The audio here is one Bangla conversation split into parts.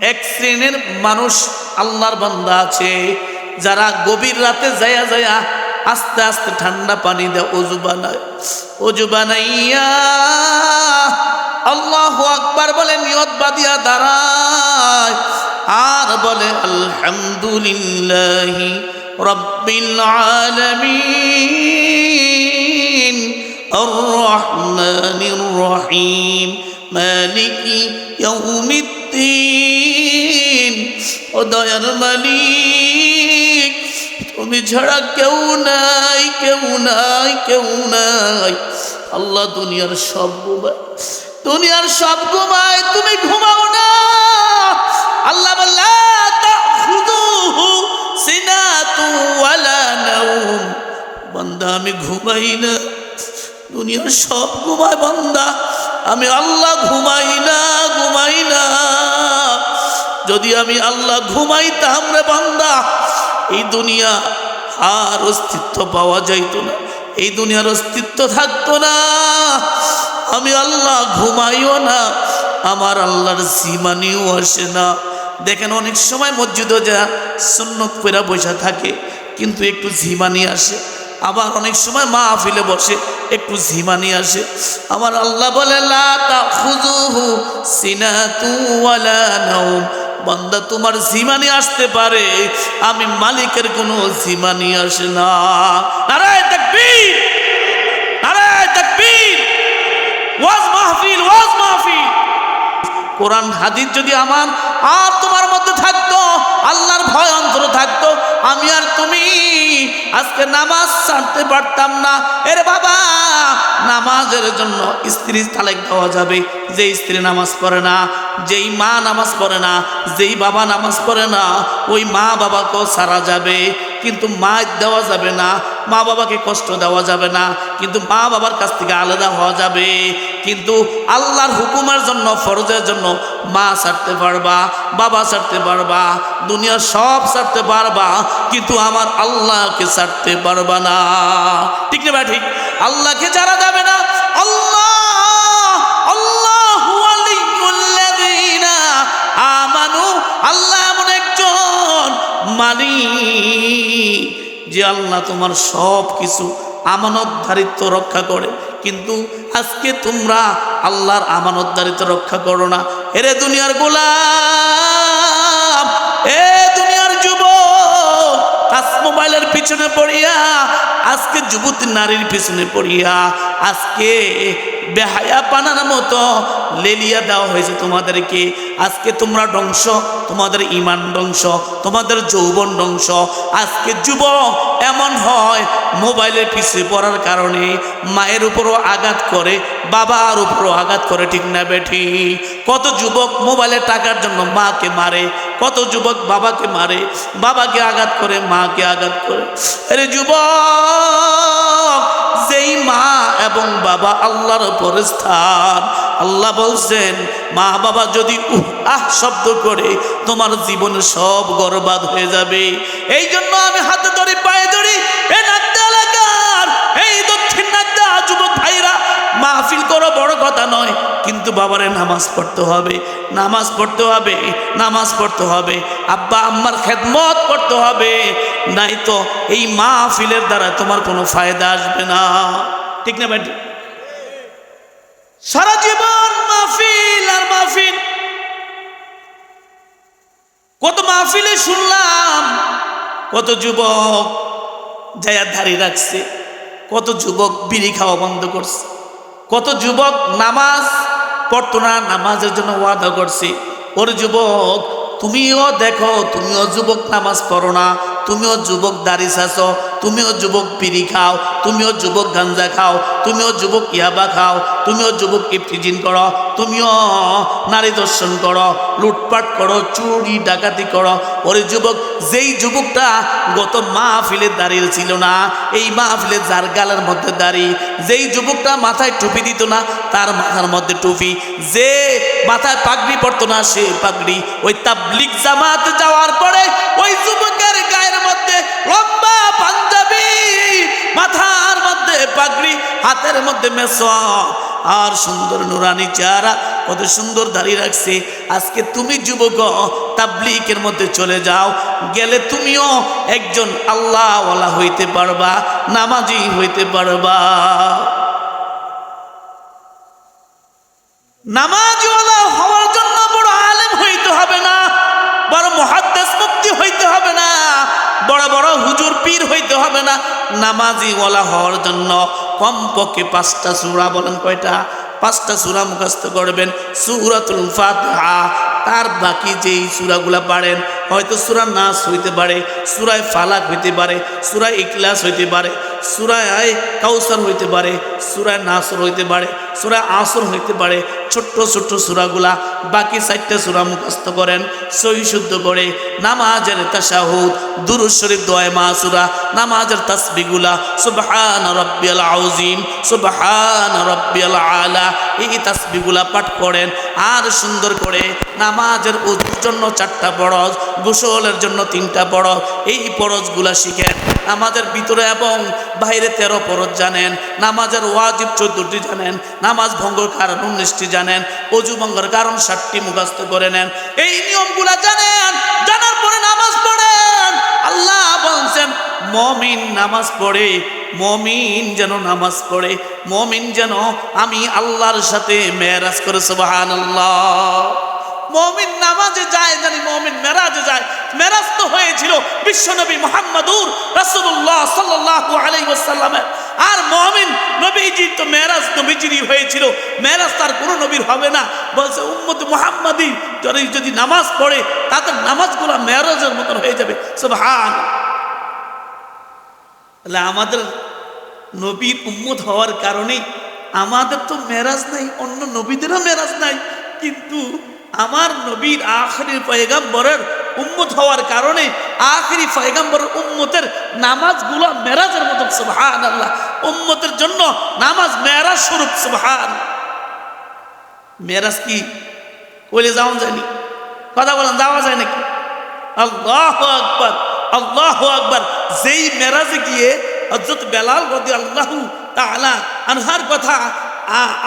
এক শ্রেণির মানুষ আল্লাহর বান্দা আছে, যারা গভীর রাতে যায়া যায়া আস্তে আস্তে ঠান্ডা পানি দেয় অজু বানায়। অজু বানাইয়া আল্লাহ আকবার বলে, নিয়ত বাদিয়া দাঁড়ায়। আর বলে, আলহামদুলিল্লাহি রব্বিল আলামিন আর রহমানির রহিম, মালিকি ইয়াউমিদ ও দয়ার মালিক, তুমি ছাড়া কেউ নাই কেউ নাই কেউ নাই। আল্লাহ দুনিয়ার সব ঘুমায় দুনিয়ার সব ঘুমায় তুমি ঘুমাও না। আল্লাহ বান্দা, আমি ঘুমাই না। দুনিয়ার সব ঘুমায় বান্দা, আমি আল্লাহ ঘুমাই না ঘুমাই না। যদি আমি আল্লাহ ঘুমাইতাম রে বান্দা, এই দুনিয়া আর অস্তিত্ব পাওয়া যাইতো না, এই দুনিয়ার অস্তিত্ব থাকতো না। আমি আল্লাহ ঘুমাইও না, আমার আল্লাহর সীমানিও আসে না। দেখেন অনেক সময় মসজিদও যা সুন্নত পেরা বসে থাকে, কিন্তু একটু ঝিমানি আসে। আবার অনেক সময় মা আফিলে বসে, একটু ঝিমানি আসে। আমার আল্লাহ বলে, লা বান্দা তোমার জিমানি আসতে পারে। আমি মালিকের কোনো জিমানি আসে না। নারায় তাকবীর! নারায় তাকবীর! ওয়াজ মাহফিল ওয়াজ মাহফিল। কোরআন, হাদিস যদি আমার আর তোমার মধ্যে থাকতো, আল্লাহর ভয় অন্তর থাকতো, আমি আর তুমি আজকে নামাজ ছাড়তে পারতাম না। এর বাবা! নামাজের জন্য স্ত্রী তালেক দেওয়া যাবে। যে স্ত্রী নামাজ পড়ে না, যেই মা নামাজ পড়ে না, যেই বাবা নামাজ পড়ে না, ওই মা বাবাকেও সারা যাবে। কিন্তু মা দেওয়া যাবে না মা বাবাকে কষ্ট দেওয়া যাবে না, কিন্তু মা বাবার কাছ থেকে আলাদা হওয়া যাবে। কিন্তু আল্লাহর হুকুমের জন্য, ফরজের জন্য মা ছাড়তে পারবা, বাবা ছাড়তে পারবা দুনিয়া সব ছাড়তে পারবা, কিন্তু আমার আল্লাহকে ছাড়তে পারবা না। ঠিক না ঠিক? আল্লাহকে যারা যাবে না। আল্লাহ আল্লাহ এমন একজন মালিক। যে আল্লাহ তোমার সব কিছু আমানতধারিত্ব রক্ষা করে। কিন্তু আজকে তোমরা আল্লাহর আমানতদারিত্ব রক্ষা করো না। এরে দুনিয়ার গোলাম, এ দুনিয়ার যুব মোবাইলের পিছনে পড়িয়া আজকে যুবতী নারীর পিছনে পড়িয়া, আজকে বেহায়া পানার মতো লেলিয়া দেওয়া হয়েছে তোমাদেরকে। আজকে তোমরা ধ্বংস, তোমাদের ইমান ধ্বংস, তোমাদের যৌবন ধ্বংস। আজকে যুবক এমন হয়, মোবাইলের পিছিয়ে পড়ার কারণে মায়ের উপরও আঘাত করে, বাবার উপরও আঘাত করে, ঠিক না বেঠি? কত যুবক মোবাইলের টাকার জন্য মাকে মারে কত যুবক বাবাকে মারে, বাবাকে আঘাত করে, মাকে আঘাত করে। আরে যুবক, যেই মা এবং বাবা আল্লাহর উপরে স্থান, আল্লাহ বলছেন, মা বাবা যদি উহ, আহ শব্দ করে, তোমার জীবনে সব গর্বাদ হয়ে যাবে। এই জন্য আমি হাতে ধরি, পায়ে ধরি, এ মাহফিল করো বড় কথা নয়, কিন্তু বাবারে নামাজ পড়তে হবে, নামাজ পড়তে হবে, নামাজ পড়তে হবে, আব্বা আম্মার খেদমত করতে হবে নাই তো এই মাহফিলের দ্বারা তোমার কোনো ফায়দা আসবে না। ঠিক না ভাই? সারা জীবন মাহফিল আর মাহফিল। কত মাহফিলে শুনলাম, কত যুবক দাঁড়িয়ে রাখছে, কত যুবক বিড়ি খাওয়া বন্ধ করছে। কত যুবক নামাজ পড়তো না, নামাজের জন্য ওয়াদা করছে। ওর যুবক, তুমিও দেখো, তুমিও যুবক নামাজ পড়ো না। তুমিও যুবক দাড়ি চাষো তুমিও যুবক পিড়ি খাও, তুমিও যুবক গাঞ্জা খাও, তুমিও যুবক ইয়াবা খাও, তুমিও যুবক ইফটিজিন করো, তুমিও নারী দর্শন করো, লুটপাট করো, চুরি, ডাকাতি করো। ওরে যুবক, যেই যুবকটা গত মাহফিলে দাঁড়িয়ে ছিল না, এই মাহফিলে যার গালের মধ্যে দাঁড়িয়ে যেই যুবকটা মাথায় টুপি দিত না, তার মাথার মধ্যে টুপি। যে মাথায় পাগড়ি পড়তো না, সে পাগড়ি। ওই তাবলিক জামাতে যাওয়ার পরে ওই যুবকের পাগড়ি, হাতের মধ্যে মেসওয়াক আর সুন্দর নুরানি চেহারা, কত সুন্দর দাঁড়িয়ে রাখছে। আজকে তুমি যুবক তাবলিকের মধ্যে চলে যাও। গেলে তুমিও একজন আল্লাহওয়ালা হইতে পারবা, নামাজি হইতে পারবা। নামাজওয়ালা হওয়ার জন্য বড় আলেম হইতে হবে না বড় মহাদ্দেশ মুক্তি হইতে হবে না বড় বড় হুজুর পীর হইতে হবে না। নামাজিওয়ালা হওয়ার জন্য কমপক্ষে পাঁচটা সুরা বলেন কয়টা? পাঁচটা সুরা মুখস্থ করবেন, সুরাতুল ফাতিহা। তার বাকি যেই সুরাগুলা পারেন, হয়তো সুরা নাস হইতে পারে, সুরায় ফালাক হইতে পারে, সুরায় ইকলাস হইতে পারে, সুরায় কাউসার হইতে পারে, সুরায় নাসর হইতে পারে, সুরায় আসর হইতে পারে ছোট্ট ছোট্ট সুরাগুলা, বাকি চারটা সুরা মুখস্থ করেন, সহি শুদ্ধ করে নামাজের তাশাহুদ, দুরুদ শরীফ দোয় মাসুরা, নামাজের তাসবিগুলা, সুবহান রব্বিয়াল আউজিম সুবহান রব্বিয়াল আলা এই তাসবিগুলা পাঠ করেন, আর সুন্দর করে নামাজের উজুর জন্য চারটা বরজ গোসলের জন্য তিনটা বরজ এই পরজগুলা শিখেন। নামাজের ভিতরে এবং বাইরে তেরো পরজ জানেন, নামাজের ওয়াজিব চোদ্দটি জানেন, নামাজ ভঙ্গর কারণ উনিশটি জানেন অজু ভঙ্গর কারণ ষাটটি মুখস্থ করে নেন। এই নিয়মগুলা জানেন মমিন নামাজ পড়ে, মমিন যেন নামাজ পড়ে, মমিন যেন আমি আল্লাহর সাথে মেরাজ করে সুবাহান মমিন নামাজে যায়, জানি মমিন মেরাজে যায়। মেরাজ তো হয়েছিল বিশ্বনবী মোহাম্মদুর রাসূলুল্লাহ সাল্লাল্লাহু আলাইহি ওয়াসাল্লামের। আর মমিন নবীজি তো মেরাজ নবীজিরই হয়েছিল। মেরাজ তার কোনো নবীর হবে না। বলছে, উম্মত মোহাম্মদী, যদি যদি নামাজ পড়ে তাদের নামাজগুলো মেরাজের মতন হয়ে যাবে। সুবহান তাহলে আমাদের নবীর উম্মত হওয়ার কারণে আমাদের তো মেরাজ নাই, অন্য নবীদেরও মেরাজ নাই। কিন্তু আমার নবীর আখরি পয়গাম্বরের উম্মত হওয়ার কারণে আখরি পয়গাম্বরের উম্মতের নামাজগুলো মেরাজের মতো সুবহান আল্লাহ উম্মতের জন্য নামাজ মেরাজ স্বরূপ, সুবহান। মেরাজ কি? বলে যাওয়া যায়নি কথা বলেন, যাওয়া যায় নাকি? আল্লাহ আকবর আল্লাহ আকবর। যেই মেরাজে গিয়ে হজরত বেলাল রদি আল্লাহ আনহার কথা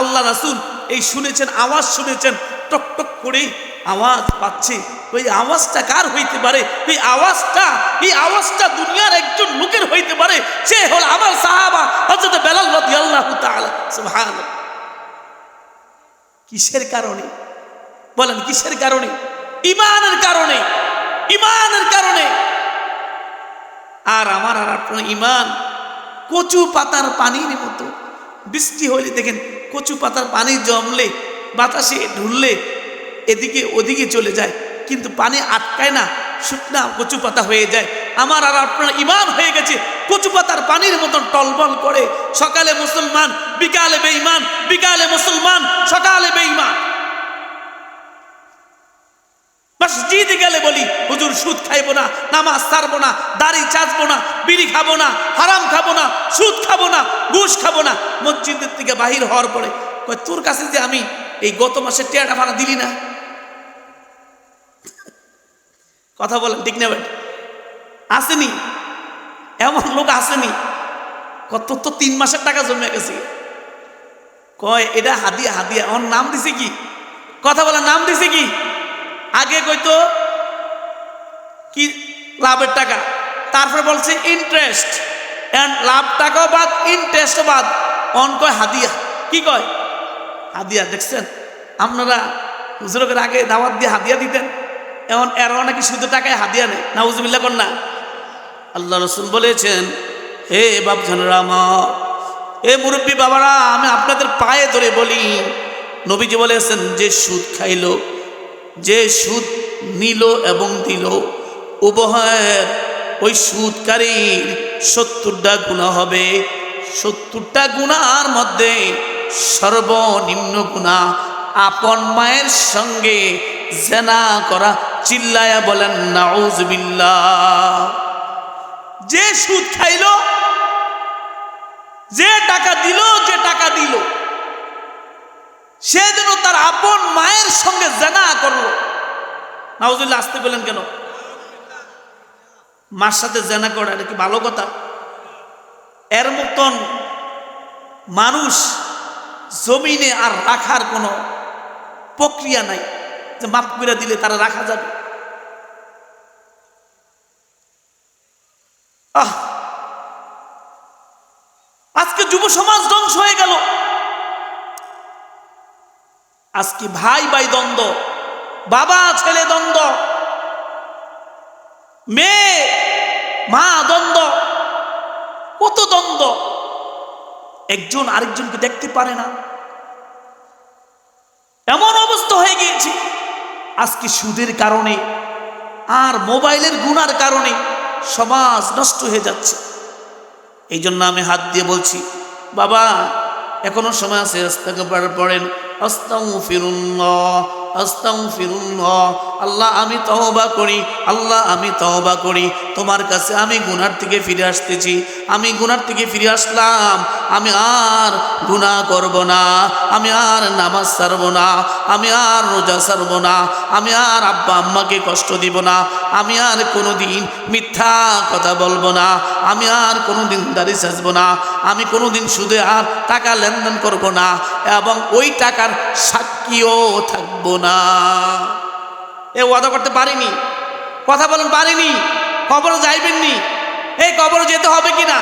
আল্লাহ রাসুল এই শুনেছেন, আওয়াজ শুনেছেন, টক টক করে আওয়াজ পাচ্ছে। ওই আওয়াজটা কার হইতে পারে? এই আওয়াজটা এই আওয়াজটা দুনিয়ার একজন লোকের হইতে পারে। সে হল আমার সাহাবা হজরত বেলাল রদি আল্লাহ সুবহান কিসের কারণে? বলেন, কিসের কারণে? ইমানের কারণে। ইমানের কারণে। আর আমার আর আপনার ইমান কচু পাতার পানির মতো। বৃষ্টি হলে দেখেন কচু পাতার পানি জমলে, বাতাসে ঢুললে, এদিকে ওদিকে চলে যায়, কিন্তু পানি আটকায় না, শুকনা কচু পাতা হয়ে যায়। আমার আর আপনার ইমান হয়ে গেছে, কচু পাতার পানির মতন টলবল করে। সকালে মুসলমান, বিকালে বেঈমান, বিকালে মুসলমান বলি, হুজুর সুদ খাইবো না, নামাজ ছাড়বো না, দাড়ি চাচবো না, বিড়ি খাব না, হারাম খাব না, সুদ খাব না, ঘুষ খাব না, মসজিদের থেকে বাহির হওয়ার পরে তোর কাছে যে আমি এই গত মাসে টেয়াটা ভাড়া দিলি না? কথা বলেন ঠিক না আসেনি। এমন লোক আসেনি। কত তো তিন মাসের টাকা জমে গেছে। কয়, এটা হাদিয়া হাদিয়া। ওর নাম দিছে কি? কথা বলে নাম দিছে কি? আগে কইতো কি লাভের টাকা? তারপরে বলছে ইন্টারেস্ট এন্ড লাভ টাকাও বাদ ইন্টারেস্টও বাদ। অন কয়, হাদিয়া। কি কয়? হাদিয়া, দেখছেন? আপনারা হুজুরকের আগে দাওয়াত দিয়ে হাদিয়া দিতেন। এমন এরাও নাকি শুধু টাকায় হাদিয়া নেই না হুজুবিল্লা কর না। আল্লাহ রসুল বলেছেন, হে বাপজানরা আমার এ মুরব্বী বাবারা, আমি আপনাদের পায়ে ধরে বলি। নবীজি বলেছেন, যে সুদ খাইলো, যে সুদ নিল এবং দিল উভয়ের ওই সুদকারীর সত্তরটা গুণা হবে। সত্তরটা গুণার মধ্যে সর্বনিম্ন গুণা আপন মায়ের সঙ্গে জেনা করা, চিল্লায়া বলেন নাউজবিল্লাহ যে সুদ খাইল, যে টাকা দিল, যে টাকা দিল, সে যেন তার আপন মায়ের সঙ্গে জেনা করল। নাউজুল্লাহ আসতে বললেন কেন? মার সাথে জেনা করা, এটা কি ভালো কথা? এর মতন মানুষ জমিনে আর রাখার কোনো প্রক্রিয়া নাই যে মাফ করে দিলে তারা রাখা যাবে। আজকে যুব সমাজ ধ্বংস হয়ে গেল। আজকে ভাই ভাই দ্বন্দ্ব, বাবা ছেলে দ্বন্দ্ব, মেয়ে মা দ্বন্দ্ব। কত দ্বন্দ্ব। একজন আরেকজনকে দেখতে পারে না। এমন অবস্থা হয়ে গিয়েছে। আজকে সুদের কারণে আর মোবাইলের গুণার কারণে সমাজ নষ্ট হয়ে যাচ্ছে। এই জন্য আমি হাত দিয়ে বলছি, বাবা, এখনও সময় আছে রাস্তাকে পড়েন। আস্তাউ ফিরুল্লাহ আল্লাহ, আমি তহবা করি। আল্লাহ, আমি তহবা করি। তোমার কাছে আমি গুনার থেকে ফিরে আসতেছি। আমি গুনার থেকে ফিরে আসলাম। আমি আর গুনাহ করব না। আমি আর নামাজ ছাড়ব না। আমি আর রোজা ছাড়ব না। আমি আর আব্বা আম্মাকে কষ্ট দিব না। আমি আর কোনো দিন মিথ্যা কথা বলব না। আমি আর কোনো দিন দাড়ি সাজব না। আমি কোনো দিন সুদে আর টাকা লেনদেন করব না। এবং ওই টাকার সাক্ষীও থাকব না। এ ওয়াদা করতে পারিনি। কথা বলেন পারিনি। কবর যাইবেননি। এই কবর যেতে হবে কি না